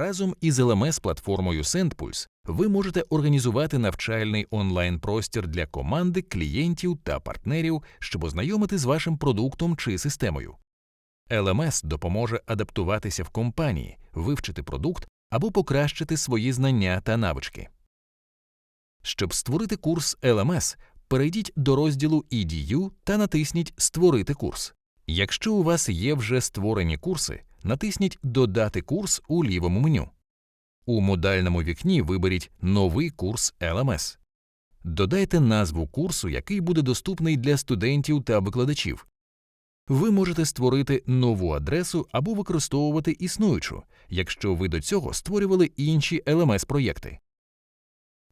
Разом із LMS-платформою SendPulse ви можете організувати навчальний онлайн-простір для команди, клієнтів та партнерів, щоб ознайомити з вашим продуктом чи системою. LMS допоможе адаптуватися в компанії, вивчити продукт або покращити свої знання та навички. Щоб створити курс LMS, перейдіть до розділу EDU та натисніть Створити курс. Якщо у вас є вже створені курси, натисніть Додати курс у лівому меню. У модальному вікні виберіть Новий курс LMS. Додайте назву курсу, який буде доступний для студентів та викладачів. Ви можете створити нову адресу або використовувати існуючу, якщо ви до цього створювали інші LMS-проєкти.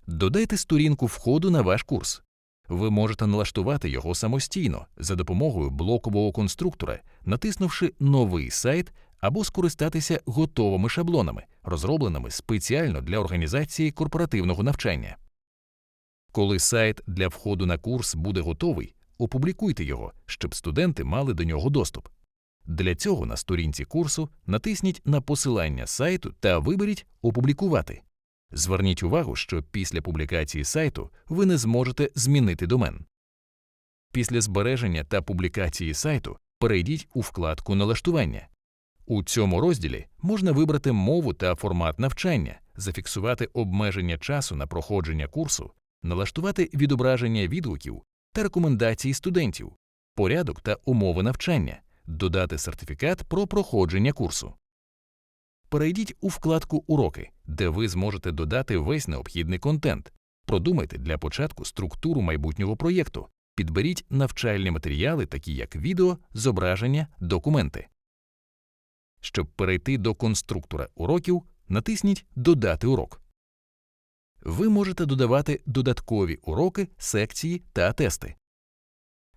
Додайте сторінку входу на ваш курс. Ви можете налаштувати його самостійно за допомогою блокового конструктора, натиснувши Новий сайт або скористатися готовими шаблонами, розробленими спеціально для організації корпоративного навчання. Коли сайт для входу на курс буде готовий, опублікуйте його, щоб студенти мали до нього доступ. Для цього на сторінці курсу натисніть на посилання сайту та виберіть Опублікувати. Зверніть увагу, що після публікації сайту ви не зможете змінити домен. Після збереження та публікації сайту перейдіть у вкладку Налаштування. У цьому розділі можна вибрати мову та формат навчання, зафіксувати обмеження часу на проходження курсу, налаштувати відображення відгуків та рекомендацій студентів, порядок та умови навчання, додати сертифікат про проходження курсу. Перейдіть у вкладку Уроки, де ви зможете додати весь необхідний контент. Продумайте для початку структуру майбутнього проєкту, підберіть навчальні матеріали, такі як відео, зображення, документи. Щоб перейти до конструктора уроків, натисніть Додати урок. Ви можете додавати додаткові уроки, секції та тести.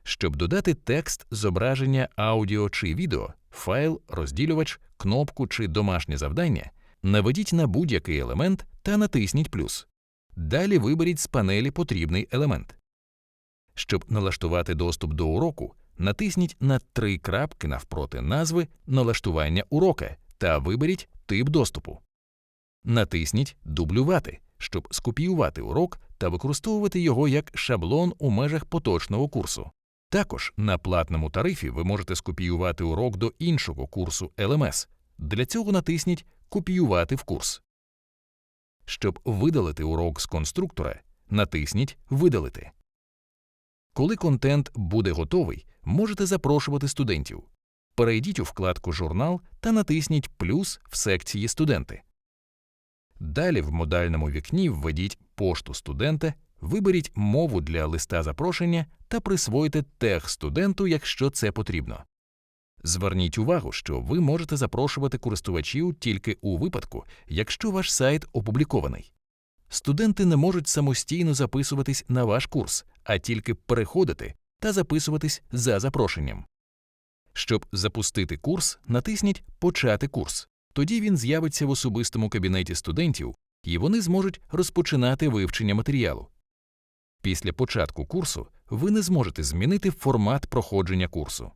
Щоб додати текст, зображення, аудіо чи відео, файл, розділювач, кнопку чи домашнє завдання, наведіть на будь-який елемент та натисніть плюс. Далі виберіть з панелі потрібний елемент. Щоб налаштувати доступ до уроку, натисніть на три крапки навпроти назви налаштування урока та виберіть тип доступу. Натисніть Дублювати, щоб скопіювати урок та використовувати його як шаблон у межах поточного курсу. Також на платному тарифі ви можете скопіювати урок до іншого курсу LMS. Для цього натисніть Копіювати в курс. Щоб видалити урок з конструктора, натисніть Видалити. Коли контент буде готовий, можете запрошувати студентів. Перейдіть у вкладку Журнал та натисніть плюс в секції Студенти. Далі в модальному вікні введіть пошту студента, виберіть мову для листа запрошення та присвоїте тег студенту, якщо це потрібно. Зверніть увагу, що ви можете запрошувати користувачів тільки у випадку, якщо ваш сайт опублікований. Студенти не можуть самостійно записуватись на ваш курс, а тільки переходити та записуватись за запрошенням. Щоб запустити курс, натисніть Почати курс. Тоді він з'явиться в особистому кабінеті студентів, і вони зможуть розпочинати вивчення матеріалу. Після початку курсу ви не зможете змінити формат проходження курсу.